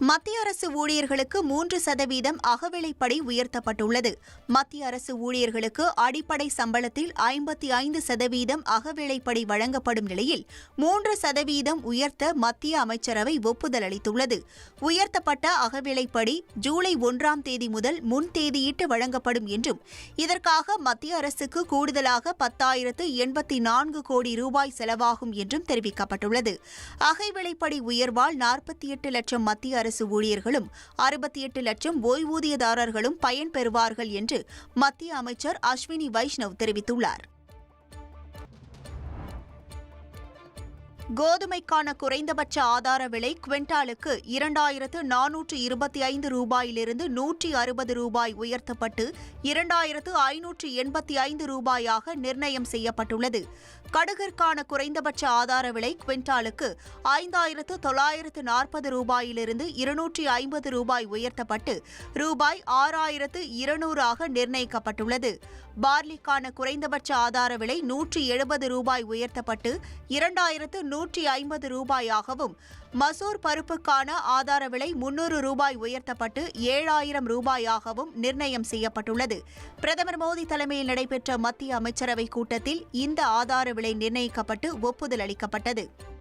மத்திய அரசு ஊழியர்களுக்கு மூன்று சதவீதம் அகவிலைப்படி உயர்த்தப்பட்டுள்ளது. மத்திய அரசு ஊழியர்களுக்கு அடிப்படை சம்பளத்தில் ஐம்பத்தி ஐந்து சதவீதம் அகவிலைப்படி வழங்கப்படும் நிலையில் மூன்று சதவீதம் உயர்த்த மத்திய அமைச்சரவை ஒப்புதல் அளித்துள்ளது. உயர்த்தப்பட்ட அகவிலைப்படி ஜூலை ஒன்றாம் தேதி முதல் முன் தேதியிட்டு வழங்கப்படும் என்றும் இதற்காக மத்திய அரசுக்கு கூடுதலாக பத்தாயிரத்து எண்பத்தி நான்கு கோடி ரூபாய் செலவாகும் என்றும் தெரிவிக்கப்பட்டுள்ளது. அகவிலைப்படி உயர்வால் நாற்பத்தி எட்டு லட்சம் மத்திய அரசு ஊழியர்களும் அறுபத்தி எட்டு லட்சம் ஓய்வூதியதாரர்களும் பயன்பெறுவார்கள் என்று மத்திய அமைச்சர் அஸ்வினி வைஷ்ணவ் தெரிவித்துள்ளார். கோதுமைக்கான குறைந்தபட்ச ஆதார விலை குவிண்டாலுக்கு இரண்டாயிரத்து நானூற்று இருபத்தி ஐந்து ரூபாயிலிருந்து நூற்றி அறுபது ரூபாய் உயர்த்தப்பட்டு இரண்டாயிரத்து ஐநூற்று எண்பத்தி ஐந்து ரூபாயாக நிர்ணயம் செய்யப்பட்டுள்ளது. கடுகிற்கான குறைந்தபட்ச ஆதார விலை குவிண்டாலுக்கு ஐந்தாயிரத்து தொள்ளாயிரத்து நாற்பது ரூபாயிலிருந்து இருநூற்றி ஐம்பது ரூபாய் உயர்த்தப்பட்டு ரூபாய் ஆறாயிரத்து இருநூறாக நிர்ணயிக்கப்பட்டுள்ளது. பார்லிக்கான குறைந்தபட்ச ஆதார விலை நூற்றி எழுபது ரூபாய் உயர்த்தப்பட்டு இரண்டாயிரத்து நூற்றி ஐம்பது ரூபாயாகவும் மசூர் பருப்புக்கான ஆதார விலை முன்னூறு ரூபாய் உயர்த்தப்பட்டு ஏழாயிரம் ரூபாயாகவும் நிர்ணயம் செய்யப்பட்டுள்ளது. பிரதமர் மோடி தலைமையில் நடைபெற்ற மத்திய அமைச்சரவைக் கூட்டத்தில் இந்த ஆதார விலை நிர்ணயிக்கப்பட்டு ஒப்புதல் அளிக்கப்பட்டது.